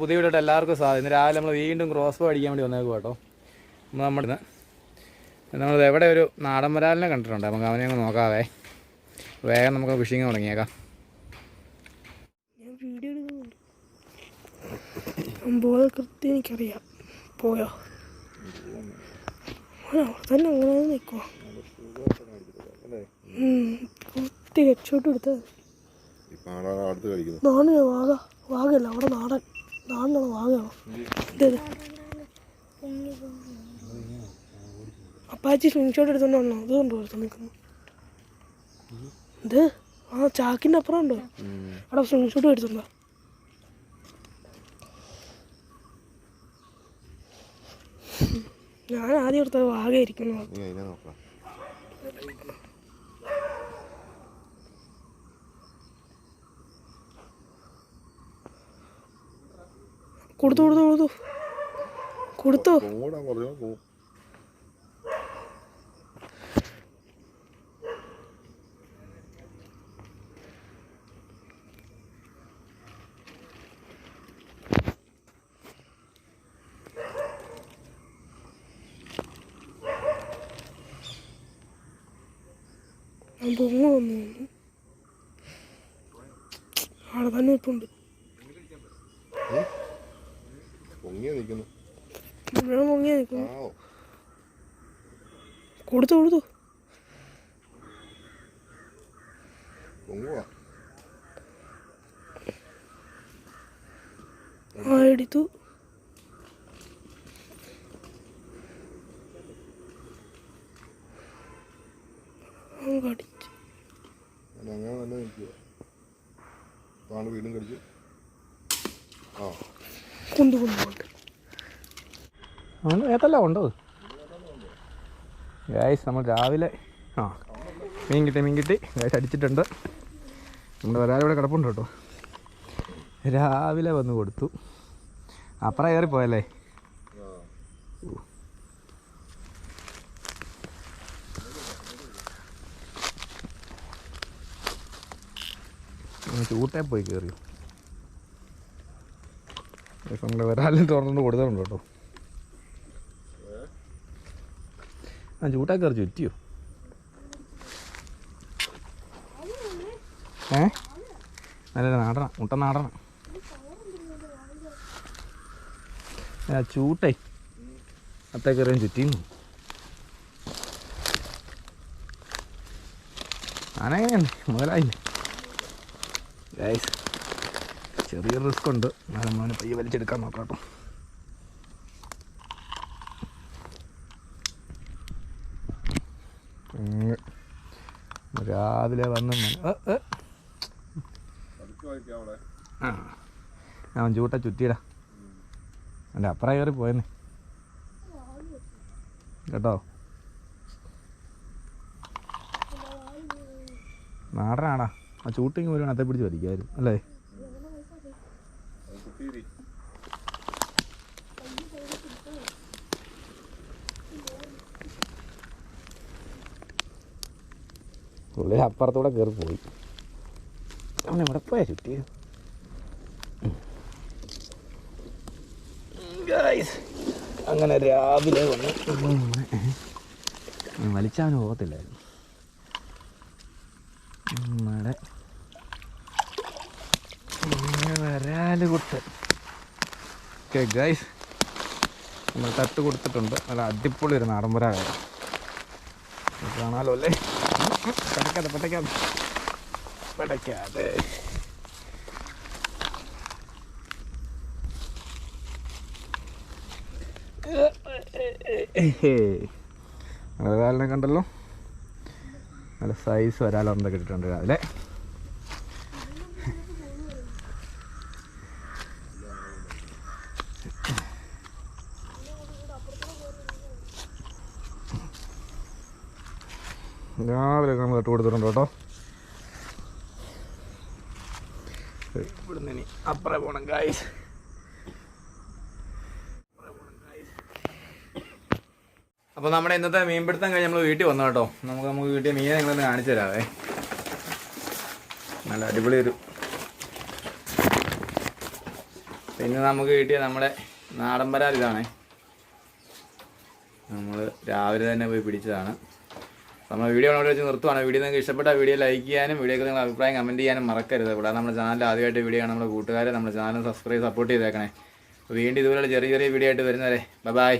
പുതിയ വീഡിയോ എല്ലാവർക്കും സാധ്യത ഇന്ന് രാവിലെ നമ്മൾ വീണ്ടും ക്രോസ് ബോ അടിക്കാൻ വേണ്ടി വന്നേക്കും കേട്ടോ. നമ്മൾ ഇന്ന് നമ്മൾ എവിടെ ഒരു നാടൻ വരാലിനെ കണ്ടിട്ടുണ്ട്. നമുക്ക് അവനെ അങ്ങ് നോക്കാവേ. വേഗം നമുക്ക് ഫിഷിങ് തുടങ്ങിയേക്കാം. കൃത്യം എനിക്കറിയാം. പോയോ? തന്നെ അങ്ങനെ നിൽക്കുക കൃത്യം ഹെഡ്ഷോട്ട് എടുത്തത്. നാണ് വാഗ വാഗല്ല അവിടെ നാടൻ. നാടനാണ് വാങ്ങണം. അപ്പാച്ചി സ്ക്രീൻഷോട്ട് എടുത്തോണ്ട് വന്നോ? ഇത് കൊണ്ട് ഒരുത്തൻ നിൽക്കുന്നു? ഇത്? ആ ചാക്കിന്റെ അപ്പുറം ഉണ്ടോ? അവിടെ സ്ക്രീൻഷോട്ട് എടുത്തുണ്ടോ. ഞാൻ ആദ്യം എടുത്തത് വാഗയിരിക്കുന്നു നീ അതിനെ നോക്കാം. കൊടുത്തു കൊടുത്തു കൊടുത്തു. കൊടുത്തു. ആടെ തന്നെ ഇപ്പുണ്ട് പൊങ്ങിയ നിൽക്കുന്നു പൊങ്ങിയാ നിൽക്കുന്നു കൊടുത്തു കൊടുത്തു. പൊങ്ങുവാ. എടുത്തു. കടിച്ചു. അങ്ങനെ തന്നെ നിൽക്കുക വീണ്ടും കടിച്ചു. ആ. ആണ് ഏത്തല്ല ഉണ്ടോ ഗായ്സ് നമ്മൾ രാവിലെ ആ മീൻ കിട്ടി മീൻ കിട്ടി. ഗായ്സ് അടിച്ചിട്ടുണ്ട്. നമ്മുടെ ഒരാളിവിടെ കിടപ്പുണ്ട് കേട്ടോ. രാവിലെ വന്ന് കൊടുത്തു. അപ്പുറം കയറി പോയല്ലേ? ചൂട്ടേ പോയി കയറി. നമ്മുടെ വരാലും തുറന്നുകൊണ്ട് കൊടുത്തിട്ടുണ്ട് കേട്ടോ. ആ ചൂട്ടാക്കി കറി ചുറ്റിയോ ഏ? നല്ല നാടണം. മുട്ട നാടണം. ആ ചൂട്ടേ. അത്തേ ചുറ്റിന്നു. ആനെങ്ങനെയുണ്ട് മുതലായില്ലേ? ഗൈസ് ചെറിയ റിസ്ക് ഉണ്ട്. എന്നാലും മോനെ പയ്യെ വലിച്ചെടുക്കാൻ നോക്കാട്ടോ. രാവിലെ വന്ന് ആ. ചൂട്ട ചുറ്റിയിടാ. എന്റെ അപ്പറ കയറി പോയെന്നെ. കേട്ടോ? നാടനാടാ ആ ചൂട്ടിങ് ഒരു അത്തെ പിടിച്ച് വലിക്കായിരുന്നു. അല്ലേ? പുള്ളി അപ്പുറത്തൂടെ കയറി പോയി. അവൻ എവിടെ പോയാ ചുറ്റിയത് ഗായ്സ് അങ്ങനെ രാവിലെ വന്ന് വലിച്ചവന് പോകത്തില്ലായിരുന്നു. നമ്മുടെ വരാൽ കൊടുത്ത്. ഓക്കെ ഗൈസ് നമ്മൾ തട്ട് കൊടുത്തിട്ടുണ്ട് നല്ല അടിപൊളി ഒരു നാടൻ വരാകാരം കാണാലോ അല്ലേ? പടക്കാതെ പടക്കാതെ പടക്കാതെ ഒരാളിനെ കണ്ടല്ലോ. നല്ല സൈസ് ഒരാളുണ്ട് കിട്ടിയിട്ടുണ്ട് രാവിലെ. രാവിലെ നമ്മൾ ഇട്ട് കൊടുത്തിട്ടുണ്ട് കേട്ടോ. ഇവിടുന്ന് ഇനി അപ്പുറം പോകണം ഗായ്സ് അപ്പോൾ നമ്മുടെ ഇന്നത്തെ മീൻപിടുത്തം കഴിഞ്ഞ് നമ്മൾ വീട്ടിൽ വന്നു കേട്ടോ. നമുക്ക് നമുക്ക് വീട്ടിൽ മീനെ നിങ്ങളൊന്ന് കാണിച്ചു തരാവേ. നല്ല അടിപൊളി ഒരു പിന്നെ നമുക്ക് കിട്ടിയ നമ്മുടെ നാടൻ പരാതി ഇതാണ്. നമ്മൾ രാവിലെ തന്നെ പോയി പിടിച്ചതാണ്. നമ്മൾ വീഡിയോ അവിടെ വെച്ച് നിർത്തുവാണ്. വീഡിയോ നിങ്ങൾക്ക് ഇഷ്ടപ്പെട്ട വീഡിയോ ലൈക്ക് ചെയ്യാനും വീഡിയോക്ക് നിങ്ങൾ അഭിപ്രായം കമന്റ് ചെയ്യാനും മറക്കരുത് കൂടാതെ നമ്മുടെ ചാനൽ ആദ്യമായിട്ട് വീഡിയോ ആണ് നമ്മുടെ കൂട്ടുകാരെ. നമ്മുടെ ചാനൽ സബ്സ്ക്രൈബ് സപ്പോർട്ട് ചെയ്തേക്കണേ. വീണ്ടും ഇതുപോലെ ചെറിയ ചെറിയ വീഡിയോ ആയിട്ട് വരുന്നവരെ ബൈ